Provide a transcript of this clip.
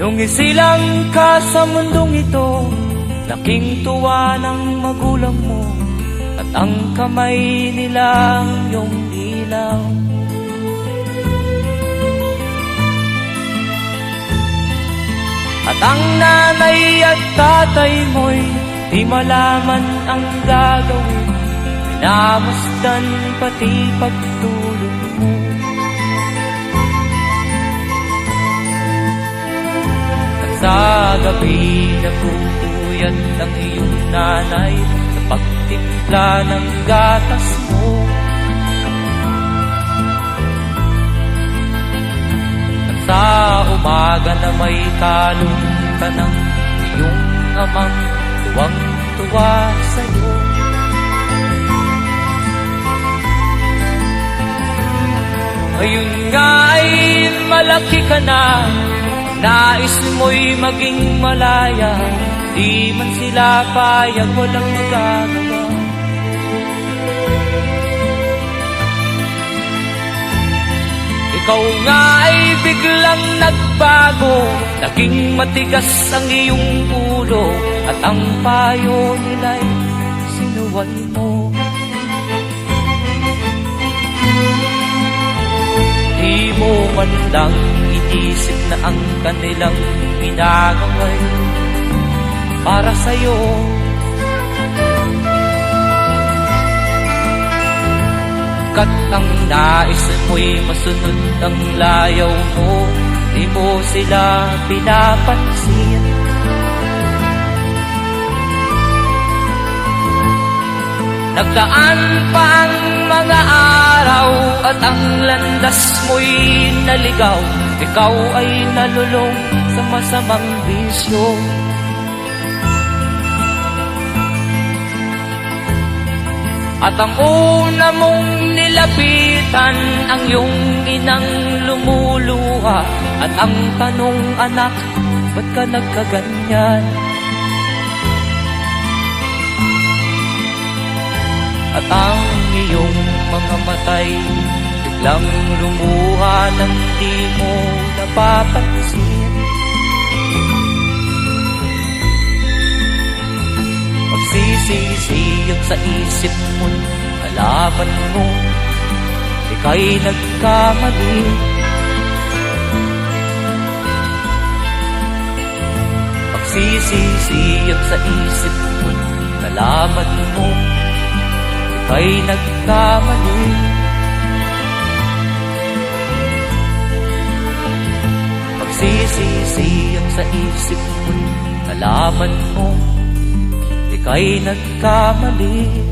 Nung isilang ka sa mundong ito Laking tuwa ng magulang mo At ang kamay nila ang iyong ilaw. At ang nanay at tatay mo'y Di malaman ang gagawin Pinamasdan pati pagtulog gabi nagpupuyat ang iyong nanay Sa pagtimpla ng gatas mo. At sa umaga na may talong ka ng iyong amang tuwang-tuwa sa'yo. Ngayon nga ay malaki ka na Nais mo'y maging malaya Di man sila payag walang magagawa. Ikaw nga ay biglang nagbago Naging matigas ang iyong ulo At ang payo nila'y sinuway mo. Di mo man lang iisip na ang kanilang pinagaway Para sa'yo. Kat ang nais mo'y masunod ang layaw mo Di mo sila pinapansin. Nagdaan pa ang mga araw At ang landas mo'y naligaw Ikaw ay nalulong sa masamang bisyo At ang una mong nilapitan Ang iyong inang lumuluha At ang tanong anak Ba't ka nagkaganyan? At ang iyong mga matay Biglang lumuha nang di mo napapansin. Magsisisiyag sa isip mo Nalaman mo. Ika'y nagkamali. Magsisisiyag sa isip mo Nalaman mo. Ika'y nagkamali sa isip mo Nalaman mo Ika'y nagkamali